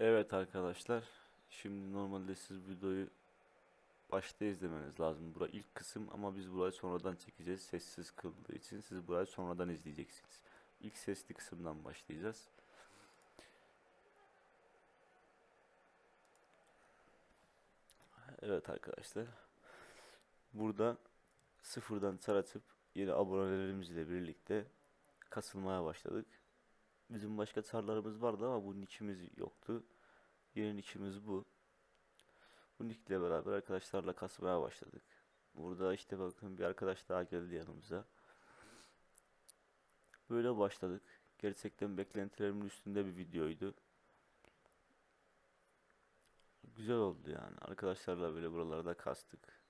Evet arkadaşlar. Şimdi normalde siz videoyu başta izlemeniz lazım. Bura ilk kısım ama biz burayı sonradan çekeceğiz. Sessiz kıldığı için siz burayı sonradan izleyeceksiniz. İlk sesli kısımdan başlayacağız. Evet arkadaşlar. Burada sıfırdan çar açıp yeni abonelerimizle birlikte kasılmaya başladık. Bizim başka çarlarımız vardı ama bu nickimiz yoktu. Yeni nickimiz bu. Bu nick beraber arkadaşlarla kasmaya başladık. Burada işte bakın bir arkadaş daha geldi yanımıza. Böyle başladık. Gerçekten beklentilerimin üstünde bir videoydu. Güzel oldu yani. Arkadaşlarla böyle buralarda kastık.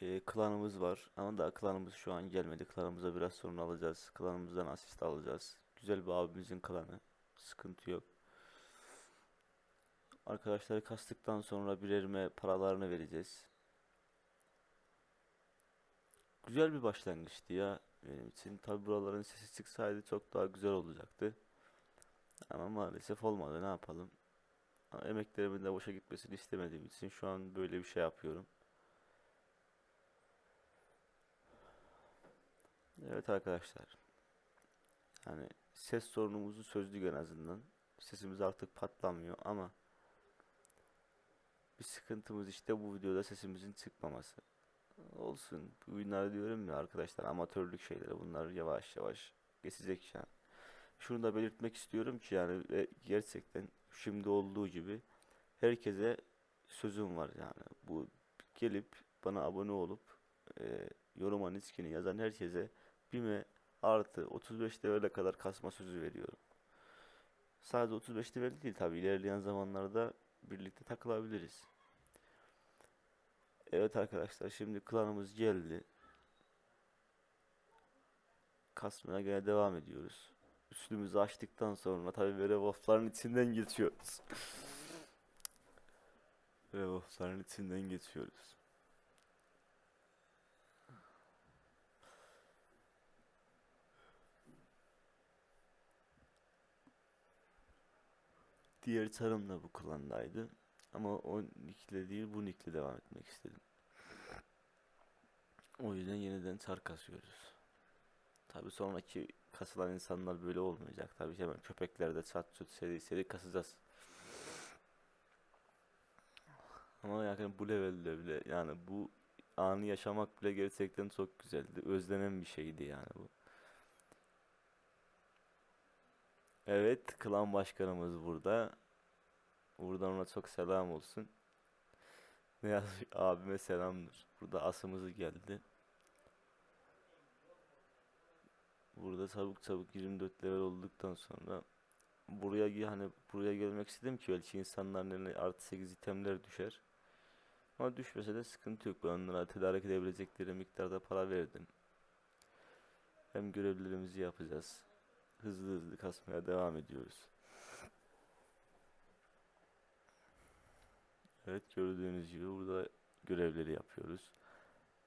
Ee, klanımız var ama daha klanımız şu an gelmedi. Klanımıza biraz sonra alacağız. Klanımızdan asist alacağız. Güzel bir abimizin klanı. Sıkıntı yok. Arkadaşları kastıktan sonra birerime paralarını vereceğiz. Güzel bir başlangıçtı ya benim için. Tabi buraların sesi çıksaydı çok daha güzel olacaktı. Ama maalesef olmadı. Ne yapalım? Ama emeklerimin de boşa gitmesini istemediğim için şu an böyle bir şey yapıyorum. Evet arkadaşlar. Yani ses sorunumuzu çözdük en azından. Sesimiz artık patlamıyor ama bir sıkıntımız işte bu videoda sesimizin çıkmaması. Olsun. Bugünlerde diyorum ya arkadaşlar amatörlük şeyleri bunlar yavaş yavaş geçecek yani. Şunu da belirtmek istiyorum ki yani ve gerçekten şimdi olduğu gibi herkese sözüm var yani. Bu gelip bana abone olup e, yoruma niskini yazan herkese BİM'e artı 35 levele kadar kasma sözü veriyorum. Sadece 35 level değil tabi ilerleyen zamanlarda birlikte takılabiliriz. Evet arkadaşlar şimdi klanımız geldi. Kasmaya gene devam ediyoruz. Üstümüzü açtıktan sonra tabi Werewolf'ların içinden geçiyoruz. Werewolf'ların içinden geçiyoruz. Diğer tarım da bu klandaydı. Ama o nickle değil bu nickle devam etmek istedim. O yüzden yeniden çar kasıyoruz. Tabi sonraki kasılan insanlar böyle olmayacak. Tabi hemen köpeklerde çat çut seri seri kasacağız. Ama yani bu levelde bile yani bu anı yaşamak bile gerçekten çok güzeldi. Özlenen bir şeydi yani bu. Evet, klan başkanımız burada. Buradan ona çok selam olsun. Ne yazmış? Abime selamdır. Burada asımız geldi. Burada çabuk çabuk 24 level olduktan sonra buraya hani buraya gelmek istedim ki belki insanların eline artı 8 itemler düşer. Ama düşmese de sıkıntı yok. Ben onlara tedarik edebilecekleri miktarda para verdim. Hem görevlerimizi yapacağız. Hızlı hızlı kasmaya devam ediyoruz. Evet gördüğünüz gibi burada görevleri yapıyoruz.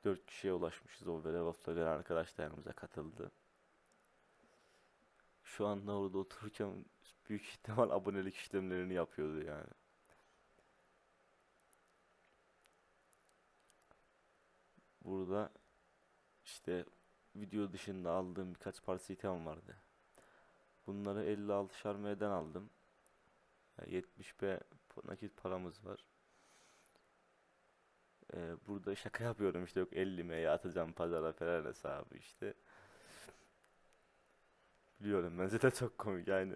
4 kişiye ulaşmışız. O Werewolf'la gelen arkadaş da yanımıza katıldı. Şu anda orada otururken büyük ihtimal abonelik işlemlerini yapıyordu yani. Burada işte video dışında aldığım birkaç parça item vardı. Bunları 56 şarmeden aldım. Yani 70 B nakit paramız var. Ee, burada şaka yapıyorum işte yok 50 M'ye atacağım pazara falan hesabı işte. Biliyorum bence de çok komik yani.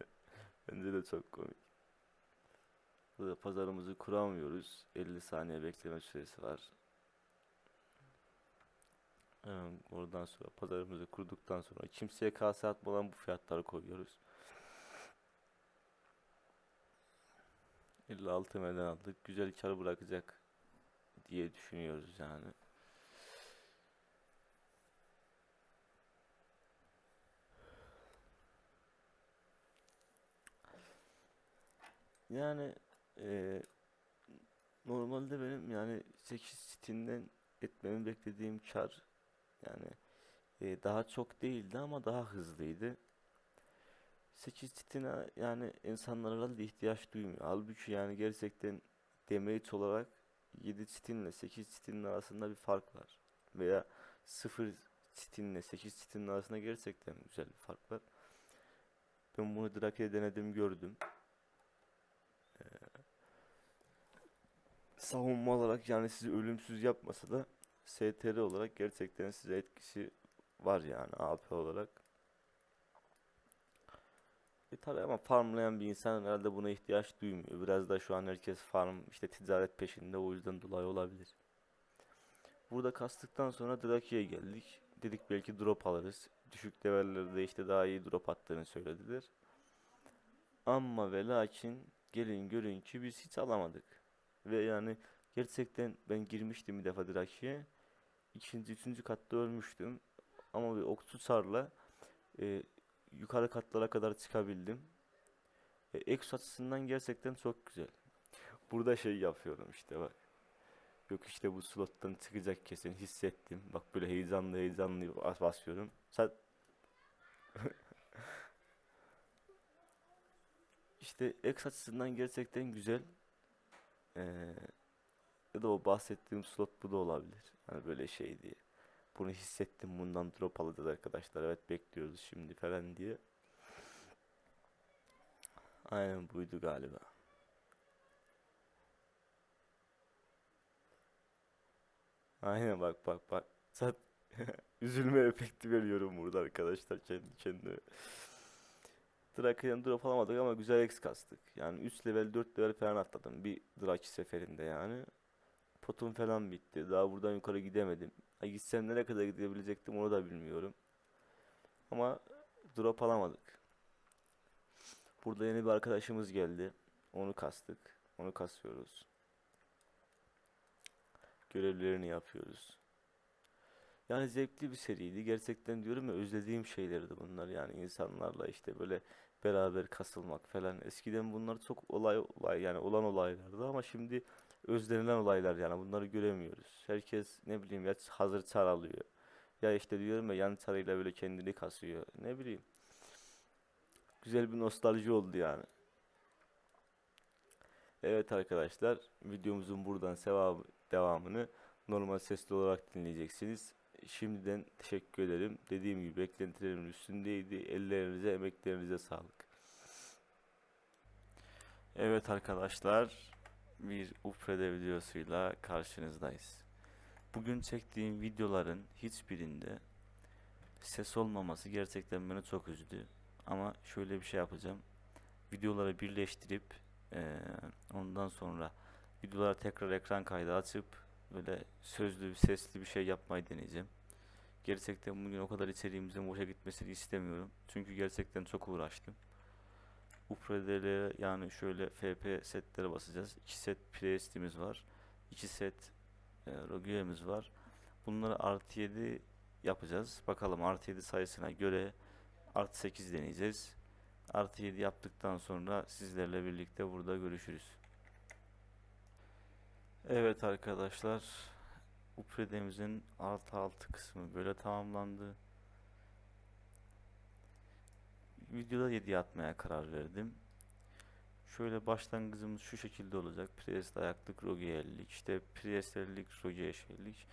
Bence de çok komik. Burada pazarımızı kuramıyoruz. 50 saniye bekleme süresi var. Oradan sonra pazarımızı kurduktan sonra kimseye kase atmadan bu fiyatları koyuyoruz. 56 M'den aldık. Güzel kar bırakacak diye düşünüyoruz yani. Yani eee, normalde benim yani 8 sitinden etmemi beklediğim kar yani eee, daha çok değildi ama daha hızlıydı. 8 titine yani insanlar herhalde ihtiyaç duymuyor. Halbuki yani gerçekten damage olarak 7 titinle 8 titinin arasında bir fark var. Veya 0 titinle 8 titinin arasında gerçekten güzel bir fark var. Ben bunu Drake'de denedim gördüm. Ee, savunma olarak yani sizi ölümsüz yapmasa da STR olarak gerçekten size etkisi var yani AP olarak. E tabii ama farmlayan bir insan herhalde buna ihtiyaç duymuyor. Biraz da şu an herkes farm işte ticaret peşinde o yüzden dolayı olabilir. Burada kastıktan sonra Draki'ye geldik. Dedik belki drop alırız. Düşük levellerde işte daha iyi drop attığını söylediler. Ama ve lakin gelin görün ki biz hiç alamadık. Ve yani gerçekten ben girmiştim bir defa Draki'ye. İkinci, üçüncü katta ölmüştüm. Ama bir oktusarla e, yukarı katlara kadar çıkabildim. E, Exo açısından gerçekten çok güzel. Burada şey yapıyorum işte bak. Yok işte bu slottan çıkacak kesin hissettim. Bak böyle heyecanlı heyecanlı bas basıyorum. Sen işte X açısından gerçekten güzel. Ee, ya da o bahsettiğim slot bu da olabilir. Hani böyle şey diye. Bunu hissettim bundan drop alacağız arkadaşlar. Evet bekliyoruz şimdi falan diye. Aynen buydu galiba. Aynen bak bak bak. Sen üzülme efekti veriyorum burada arkadaşlar kendi kendime. Drake'den drop alamadık ama güzel X kastık. Yani 3 level 4 level falan atladım bir Drake seferinde yani. Potum falan bitti. Daha buradan yukarı gidemedim. Ha, gitsem nereye kadar gidebilecektim onu da bilmiyorum. Ama drop alamadık. Burada yeni bir arkadaşımız geldi. Onu kastık. Onu kasıyoruz. Görevlerini yapıyoruz. Yani zevkli bir seriydi. Gerçekten diyorum ya özlediğim şeylerdi bunlar. Yani insanlarla işte böyle beraber kasılmak falan. Eskiden bunlar çok olay olay yani olan olaylardı ama şimdi özlenilen olaylar yani bunları göremiyoruz. Herkes ne bileyim ya hazır çar alıyor. Ya işte diyorum ya yan çarıyla böyle kendini kasıyor. Ne bileyim. Güzel bir nostalji oldu yani. Evet arkadaşlar videomuzun buradan sevabı devamını normal sesli olarak dinleyeceksiniz. Şimdiden teşekkür ederim. Dediğim gibi beklentilerimin üstündeydi. Ellerinize, emeklerinize sağlık. Evet arkadaşlar, bir Ufrede videosuyla karşınızdayız. Bugün çektiğim videoların hiçbirinde ses olmaması gerçekten beni çok üzdü. Ama şöyle bir şey yapacağım. Videoları birleştirip eee, ondan sonra videoları tekrar ekran kaydı açıp böyle sözlü, sesli bir şey yapmayı deneyeceğim. Gerçekten bugün o kadar içeriğimizin boşa gitmesini istemiyorum. Çünkü gerçekten çok uğraştım. Upredelere yani şöyle FP setlere basacağız. 2 set Priest'imiz var. 2 set e, Rogue'miz var. Bunları artı 7 yapacağız. Bakalım artı 7 sayısına göre artı 8 deneyeceğiz. Artı 7 yaptıktan sonra sizlerle birlikte burada görüşürüz. Evet arkadaşlar. Upredemizin artı 6 kısmı böyle tamamlandı. Videoda 7 atmaya karar verdim. Şöyle başlangıcımız şu şekilde olacak. Priest ayaklık, rogue 50'lik, işte Priest 50'lik, rogue şeylik.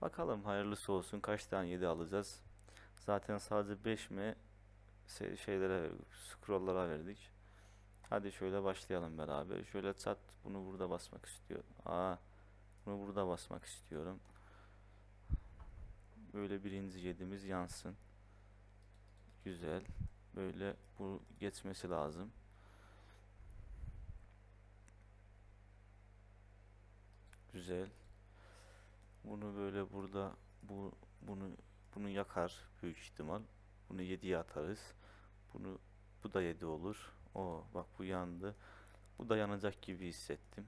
Bakalım hayırlısı olsun kaç tane 7 alacağız. Zaten sadece 5 mi şeylere scrolllara verdik. Hadi şöyle başlayalım beraber. Şöyle çat bunu burada basmak istiyorum. Aa, bunu burada basmak istiyorum. Böyle birinci yedimiz yansın. Güzel. Böyle bu geçmesi lazım. Güzel. Bunu böyle burada bu bunu bunu yakar büyük ihtimal. Bunu 7'ye atarız. Bunu bu da 7 olur. O bak bu yandı. Bu da yanacak gibi hissettim.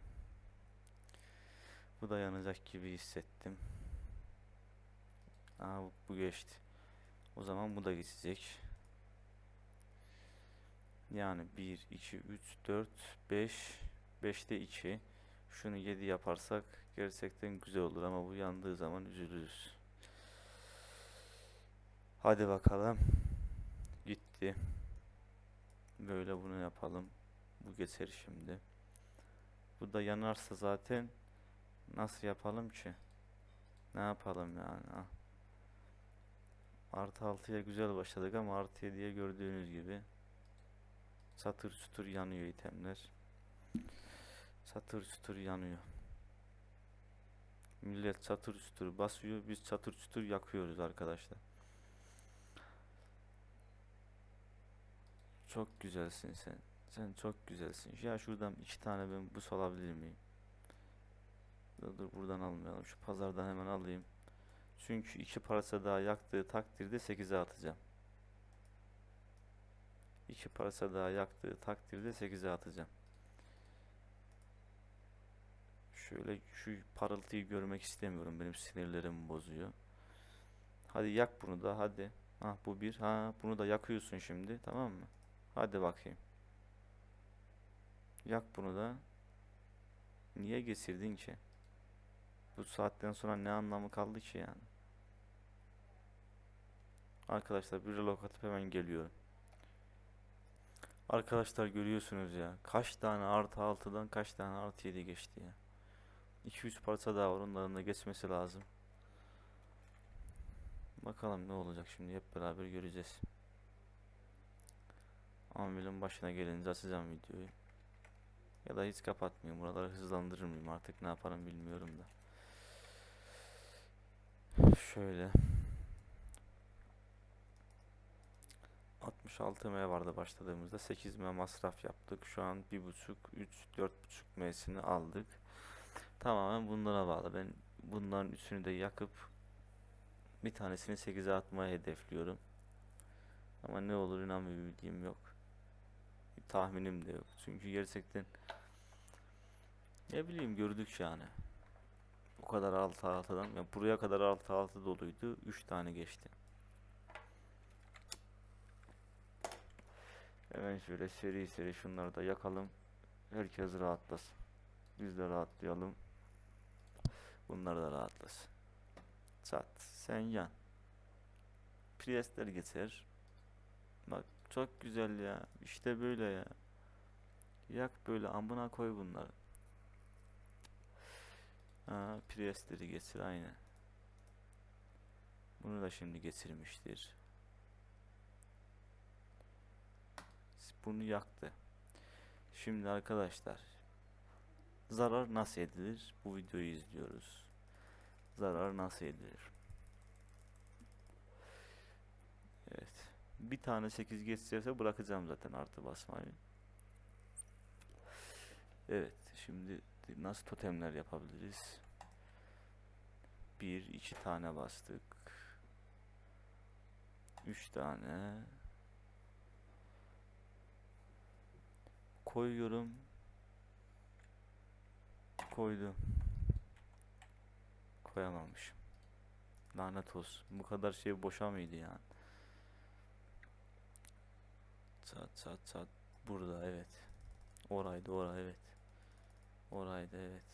Bu da yanacak gibi hissettim. Aa bu, geçti. O zaman bu da geçecek. Yani 1, 2, 3, 4, 5, 5'te 2. Şunu 7 yaparsak gerçekten güzel olur ama bu yandığı zaman üzülürüz. Hadi bakalım. Gitti. Böyle bunu yapalım. Bu geçer şimdi. Bu da yanarsa zaten nasıl yapalım ki? Ne yapalım yani? Ah. Artı 6'ya güzel başladık ama artı 7'ye gördüğünüz gibi satır sütür yanıyor itemler. Satır sütür yanıyor. Millet satır sütür basıyor. Biz satır sütür yakıyoruz arkadaşlar. Çok güzelsin sen. Sen çok güzelsin. Ya şuradan iki tane ben buz alabilir miyim? Dur, dur buradan almayalım. Şu pazardan hemen alayım. Çünkü iki parça daha yaktığı takdirde 8'e atacağım. İki parça daha yaktığı takdirde 8'e atacağım. Şöyle şu parıltıyı görmek istemiyorum. Benim sinirlerimi bozuyor. Hadi yak bunu da hadi. Ha bu bir. Ha bunu da yakıyorsun şimdi. Tamam mı? Hadi bakayım. Yak bunu da. Niye geçirdin ki? Bu saatten sonra ne anlamı kaldı ki yani? Arkadaşlar bir relok hemen geliyorum. Arkadaşlar görüyorsunuz ya. Kaç tane artı 6'dan kaç tane artı 7 geçti ya. 2-3 parça daha var onların da geçmesi lazım. Bakalım ne olacak şimdi hep beraber göreceğiz. Anvil'in başına gelince açacağım videoyu. Ya da hiç kapatmayayım. Buraları hızlandırır mıyım artık ne yaparım bilmiyorum da. Şöyle. 66 M vardı başladığımızda 8 M masraf yaptık. Şu an 1.5 3 4.5 M'sini aldık. Tamamen bunlara bağlı. Ben bunların üçünü de yakıp bir tanesini 8'e atmayı hedefliyorum. Ama ne olur inan bir bilgim yok. Bir tahminim de yok. Çünkü gerçekten ne bileyim gördük yani. O kadar altı altıdan ya buraya kadar altı altı doluydu. 3 tane geçti. Hemen şöyle seri seri şunları da yakalım. Herkes rahatlasın. Biz de rahatlayalım. Bunlar da rahatlasın. Çat. Sen yan. Priestler geçer. Bak çok güzel ya. İşte böyle ya. Yak böyle amına koy bunları. Ha, Priestleri geçir aynı. Bunu da şimdi geçirmiştir. Bunu yaktı. Şimdi arkadaşlar zarar nasıl edilir? Bu videoyu izliyoruz. Zarar nasıl edilir? Evet. Bir tane 8 geçerse bırakacağım zaten artı basmayı. Evet. Şimdi nasıl totemler yapabiliriz? Bir, iki tane bastık. Üç tane. Koyuyorum. Koydum. Koyamamışım. Lanet olsun. Bu kadar şey boşa mıydı yani? Çat çat çat. Burada evet. Oraydı ora evet. Oraydı evet.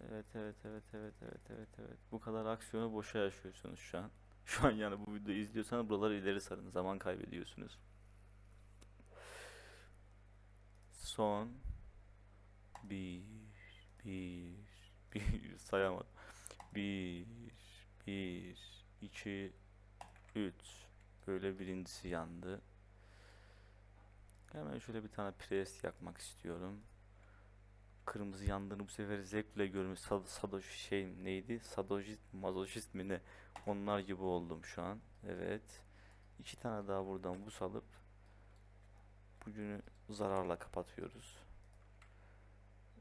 Evet evet evet evet evet evet evet. Bu kadar aksiyonu boşa yaşıyorsunuz şu an. Şu an yani bu videoyu izliyorsanız buraları ileri sarın. Zaman kaybediyorsunuz. Son bir bir bir sayamadım. Bir bir iki üç böyle birincisi yandı. Hemen şöyle bir tane pres yakmak istiyorum. Kırmızı yandığını bu sefer zevkle görmüş. Sad sadoş şey neydi? Sadojist, mazoşist mi ne? Onlar gibi oldum şu an. Evet. İki tane daha buradan buz alıp bugünü zararla kapatıyoruz.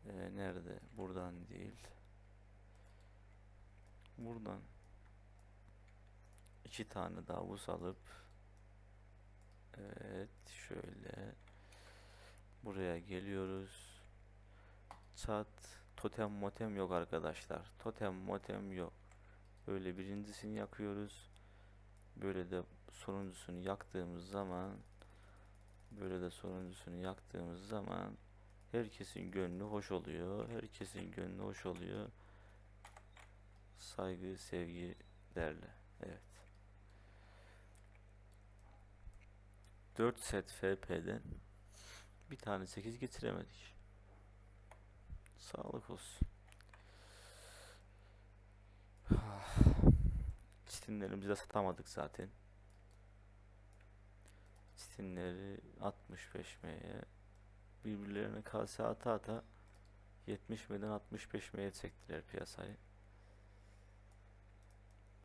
Ee, nerede? Buradan değil. Buradan iki tane buz alıp evet şöyle buraya geliyoruz. Çat totem motem yok arkadaşlar. Totem motem yok. Böyle birincisini yakıyoruz. Böyle de sonuncusunu yaktığımız zaman böyle de sonuncusunu yaktığımız zaman herkesin gönlü hoş oluyor. Herkesin gönlü hoş oluyor. Saygı, sevgi derle. Evet. 4 set FP'den bir tane 8 getiremedik. Sağlık olsun. Çitinlerimizi de satamadık zaten. Çitinleri 65M'ye birbirlerine kase ata ata 70M'den 65M'ye çektiler piyasayı.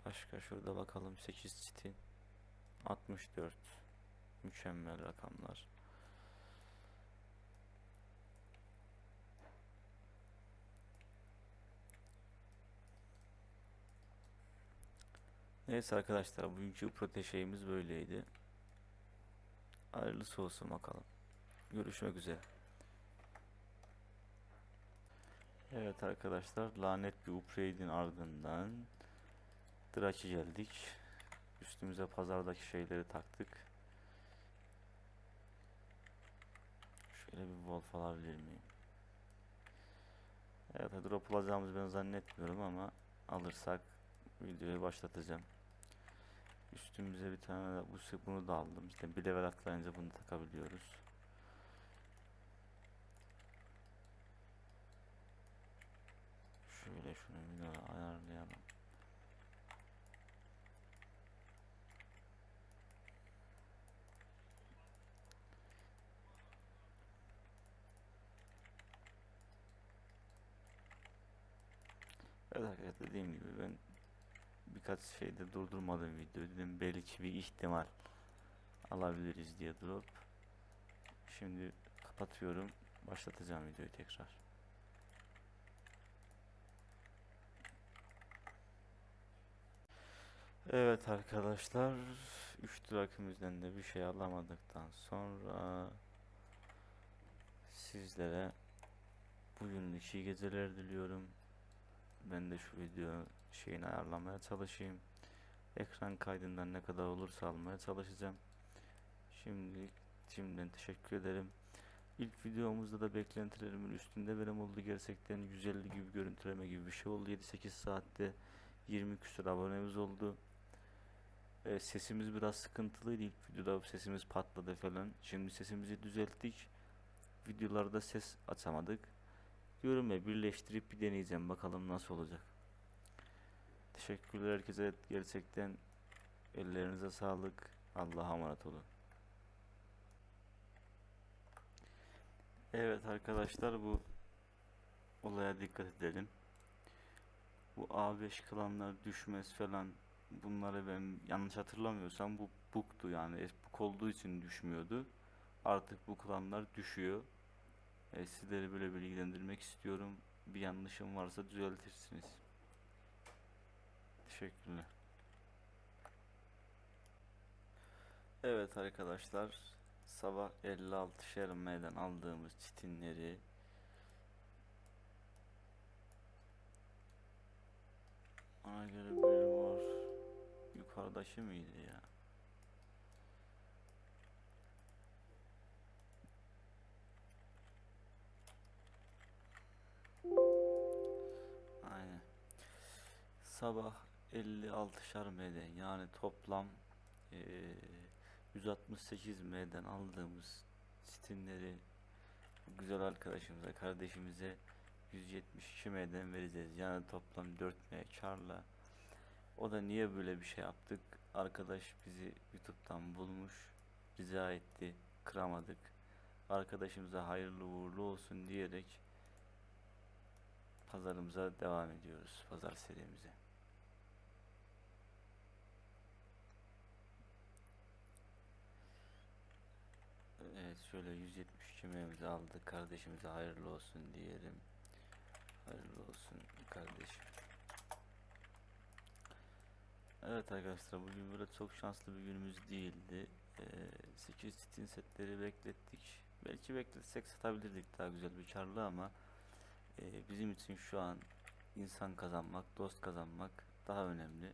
Başka şurada bakalım 8 çitin 64 mükemmel rakamlar. Neyse arkadaşlar bugünkü prote şeyimiz böyleydi. Hayırlısı olsun bakalım. Görüşmek üzere. Evet arkadaşlar lanet bir upgrade'in ardından Draç'a geldik. Üstümüze pazardaki şeyleri taktık. Şöyle bir wolf alabilir miyim? Evet drop alacağımızı ben zannetmiyorum ama alırsak videoyu başlatacağım. Üstümüze bir tane de bu bunu da aldım. İşte bir level atlayınca bunu takabiliyoruz. Şöyle şunu bir ayarlayalım. Evet arkadaşlar dediğim gibi ben birkaç şeyde durdurmadım video dedim belki bir ihtimal alabiliriz diye durup şimdi kapatıyorum başlatacağım videoyu tekrar. Evet arkadaşlar 3 durakımızdan da bir şey alamadıktan sonra sizlere bugünlük iyi geceler diliyorum. Ben de şu video şeyini ayarlamaya çalışayım. Ekran kaydından ne kadar olursa almaya çalışacağım. Şimdi şimdiden teşekkür ederim. İlk videomuzda da beklentilerimin üstünde verim oldu. Gerçekten 150 gibi görüntüleme gibi bir şey oldu. 7-8 saatte 20 küsur abonemiz oldu. Ee, sesimiz biraz sıkıntılıydı ilk videoda sesimiz patladı falan. Şimdi sesimizi düzelttik. Videolarda ses açamadık. Diyorum ya birleştirip bir deneyeceğim bakalım nasıl olacak. Teşekkürler herkese gerçekten ellerinize sağlık. Allah'a emanet olun. Evet arkadaşlar bu olaya dikkat edelim. Bu A5 klanlar düşmez falan bunları ben yanlış hatırlamıyorsam bu bug'tu yani bug olduğu için düşmüyordu. Artık bu klanlar düşüyor. E, sizleri böyle bilgilendirmek istiyorum. Bir yanlışım varsa düzeltirsiniz. Teşekkürler. Evet arkadaşlar sabah 56 şermeden aldığımız çitinleri ona göre bir var yukarıdaki miydi ya? Aynen. Sabah 56 şarmeden yani toplam eee 168 M'den aldığımız stinleri güzel arkadaşımıza, kardeşimize 172 M'den vereceğiz. Yani toplam 4 M karla. O da niye böyle bir şey yaptık? Arkadaş bizi YouTube'dan bulmuş, rica etti, kıramadık. Arkadaşımıza hayırlı uğurlu olsun diyerek pazarımıza devam ediyoruz. Pazar serimize. Evet şöyle 172 mevzi aldık. Kardeşimize hayırlı olsun diyelim. Hayırlı olsun kardeşim. Evet arkadaşlar bugün böyle çok şanslı bir günümüz değildi. Ee, 8 stin setleri beklettik. Belki bekletsek satabilirdik daha güzel bir karlı ama e, bizim için şu an insan kazanmak, dost kazanmak daha önemli.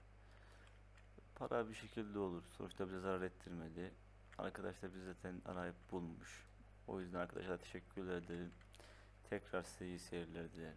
Para bir şekilde olur. Sonuçta bize zarar ettirmedi. Arkadaşlar bizi zaten arayıp bulmuş. O yüzden arkadaşlar teşekkür ederim. Tekrar size iyi seyirler dilerim.